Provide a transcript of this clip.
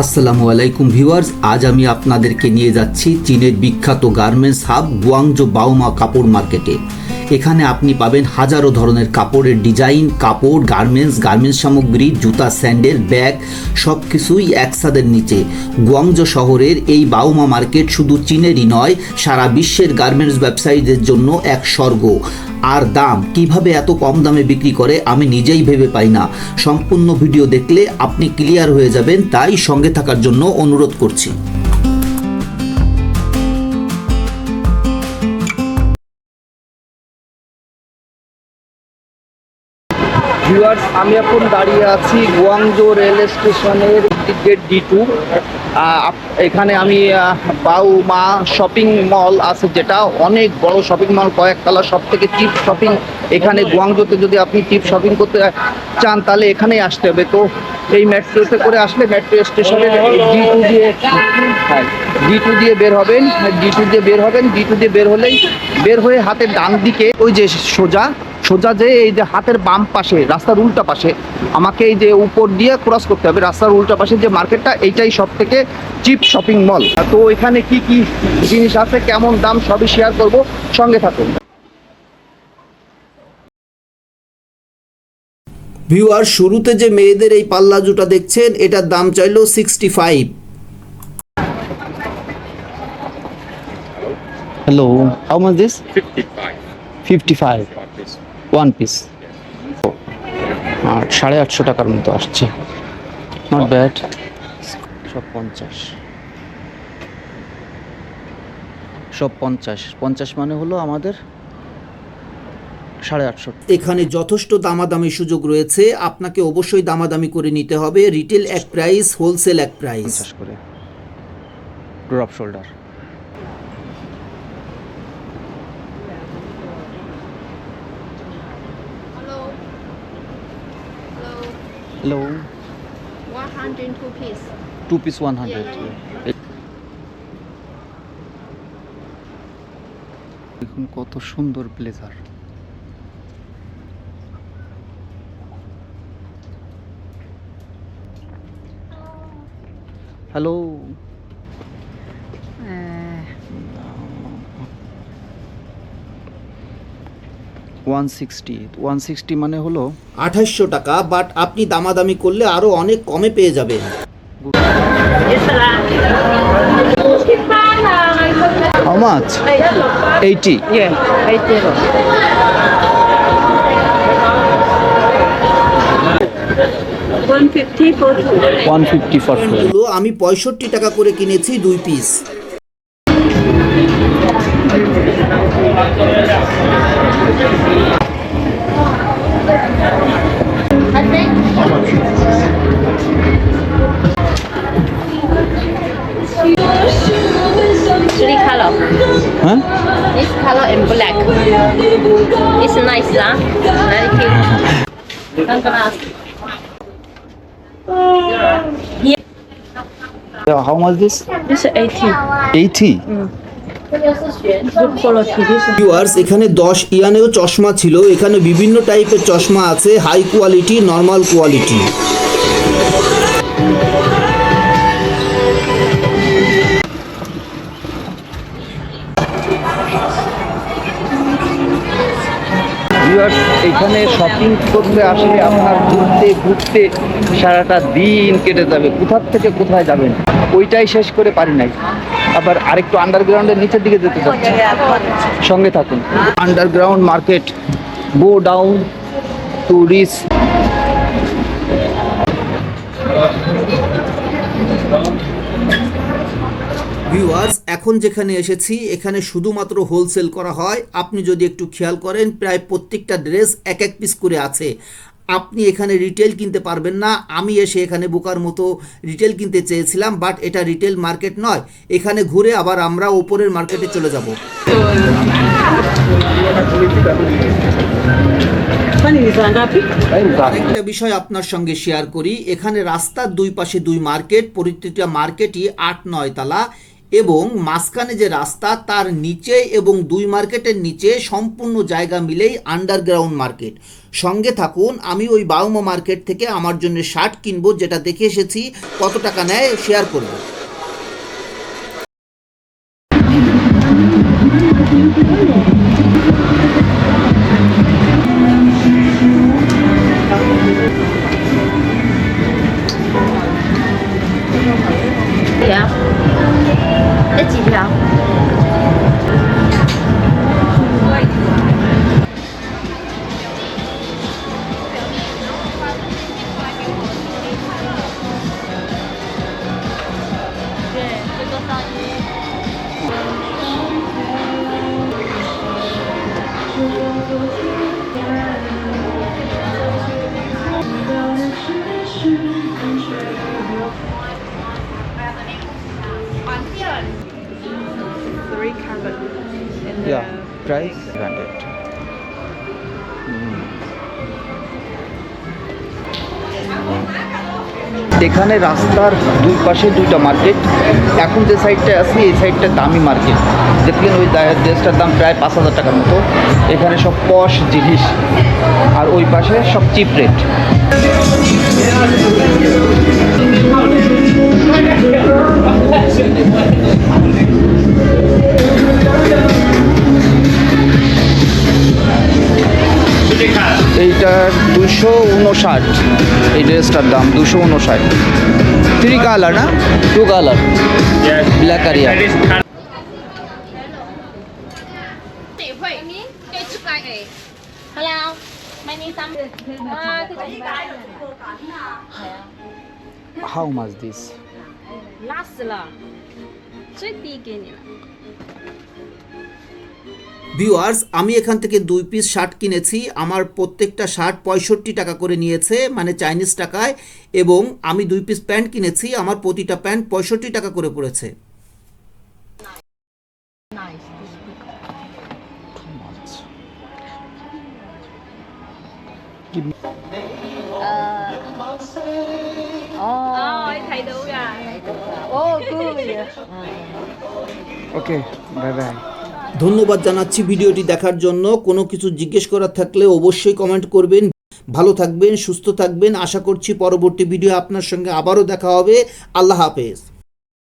আসসালামু আলাইকুম ভিউয়ার্স, আজ আমি আপনাদেরকে নিয়ে যাচ্ছি চীনের বিখ্যাত গার্মেন্টস হাব গুয়াংজো বাউমা কাপড় মার্কেটে। এখানে আপনি পাবেন হাজারো ধরনের কাপড়ের ডিজাইন, কাপড়, গার্মেন্টস গার্মেন্টস সামগ্রী, জুতা, স্যান্ডেল, ব্যাগ সব কিছুই একসাথের নিচে। গুয়াংজো শহরের এই বাউমা মার্কেট শুধু চীনেরই নয়, সারা বিশ্বের গার্মেন্টস ব্যবসায়ীদের জন্য এক স্বর্গ। আর দাম কীভাবে এত কম দামে বিক্রি করে, আমি নিজেই ভেবে পাই না। সম্পূর্ণ ভিডিও দেখলে আপনি ক্লিয়ার হয়ে যাবেন, তাই সঙ্গে থাকার জন্য অনুরোধ করছি। ভিউয়ার্স আমি এখন দাঁড়িয়ে আছি গুয়াংজো রেল স্টেশনের গেট ডি টু। এখানে আমি আহ, বাউমা শপিং মল আছে যেটা অনেক বড় শপিং মল কয়েকতলা সব থেকে চিপ শপিং। এখানে গুয়াংজোতে যদি আপনি চিপ শপিং করতে চান তাহলে এখানেই আসতে হবে। তো এই মেট্রোতে করে আসলে মেট্রো স্টেশনের ডি টু দিয়ে হ্যাঁ ডি টু দিয়ে বের হবেন ডি টু দিয়ে বের হবেন ডি টু দিয়ে বের হলেই বের হয়ে হাতের ডান দিকে ওই যে সোজা সোজা যে এই যে হাতের বাম পাশে রাস্তার উল্টা পাশে আমাকে এই যে উপর দিয়ে ক্রস করতে হবে রাস্তার উল্টা পাশে যে মার্কেটটা এইটাই সব থেকে চিপ শপিং মল তো এখানে কি কি জিনিস আছে কেমন দাম সবই শেয়ার করব সঙ্গে থাকুন। ভিউয়ার শুরুতে যে মেয়েদের এই পাল্লা জুটা দেখছেন এটার দাম চাইলো sixty five hello how much this fifty five one piece. One piece আর সাড়ে আটশো টাকার মতো আসছে। নট ব্যাড সব পঞ্চাশ। সব পঞ্চাশ। পঞ্চাশ মানে হলো আমাদের সাড়ে আটশো। এখানে যথেষ্ট দামাদামি সুযোগ রয়েছে। আপনাকে অবশ্যই দামাদামি করে নিতে হবে। রিটেল এক প্রাইস হোলসেল এক প্রাইস করে। Drop shoulder Hello. 100 two piece. Two piece 100. Yeah, yeah, yeah. দেখুন কত সুন্দর blazer hello one sixty one sixty মানে হলো আঠাশশো টাকা বাট আপনি দামাদামি করলে আরও অনেক কমে পেয়ে যাবেন। Fifty for ওয়ান ফিফটি ফরগুলো আমি পঁয়ষট্টি টাকা করে কিনেছি দুই piece Color. This color black. Nice, Yeah. How much this? This is 80. 80? Mm. Viewers এখানে দশ ইয়ানেও চশমা ছিল। এখানে বিভিন্ন টাইপের চশমা আছে। High quality normal quality viewers এখানে শপিং করতে আসলে আপনার ঘুরতে ঘুরতে সারাটা দিন কেটে যাবে। কোথার থেকে কোথায় যাবেন? ওইটাই শেষ করে পারি নাই। আবার আরেকটু আন্ডারগ্রাউন্ডের নিচের দিকে যেতে চাচ্ছি। সঙ্গে থাকুন। Underground market go down to reach viewers এখন যেখানে এসেছি, এখানে শুধুমাত্র হোলসেল করা হয়। আপনি যদি একটু খেয়াল করেন, প্রায় প্রত্যেকটা ড্রেস এক এক পিস করে আছে। আপনি এখানে রিটেল কিনতে পারবেন না। আমি এসে এখানে বোকার মতো রিটেল কিনতে চেয়েছিলাম বাট এটা রিটেল মার্কেট নয়। এখানে ঘুরে আবার আমরা ওপরের মার্কেটে চলে যাব। আরেকটা বিষয় আপনার সঙ্গে শেয়ার করি। এখানে রাস্তার দুই পাশে দুই মার্কেট প্রতিটা মার্কেটই আট নয় তালা। এবং মাঝখানে যে রাস্তা, তার নিচে এবং দুই মার্কেটের নিচে সম্পূর্ণ জায়গা মিলেই আন্ডারগ্রাউন্ড মার্কেট সঙ্গে থাকুন, আমি ওই বাউমা মার্কেট থেকে আমার জন্য শার্ট কিনবো, যেটা দেখে এসেছি, কত টাকা নেয় শেয়ার করব. Three carrot. Yeah, price এখানে রাস্তার দুই পাশে দুইটা মার্কেট। এখন যে সাইডটা আছে, এই সাইডটা দামি মার্কেট। দেখলেন ওই ড্রেসটার দাম প্রায় পাঁচ হাজার টাকার মতো। এখানে সব পশ জিনিস। আর ওই পাশে সব চিপ রেট দুশো উনষাট এই ড্রেসটার দাম দুশো উনষাট থ্রি কালার না two colour black R year Hello, my name is Sam. Ah, how much this 拉死了，最低给你了。 viewers আমি এখান থেকে দুই পিস শার্ট কিনেছি। আমার প্রত্যেকটা শার্ট পঁয়ষট্টি টাকা করে নিয়েছে মানে চাইনিজ টাকায় এবং আমি দুই পিস প্যান্ট কিনেছি আমার প্রতিটা প্যান্ট পঁয়ষট্টি টাকা করে পড়েছে। ওকে bye bye. ধন্যবাদ জানাচ্ছি ভিডিওটি দেখার জন্য। কোনো কিছু জিজ্ঞেস করার থাকলে অবশ্যই কমেন্ট করবেন। ভালো থাকবেন, সুস্থ থাকবেন। আশা করছি পরবর্তী ভিডিও আপনার সঙ্গে আবারও দেখা হবে। আল্লাহ হাফেজ।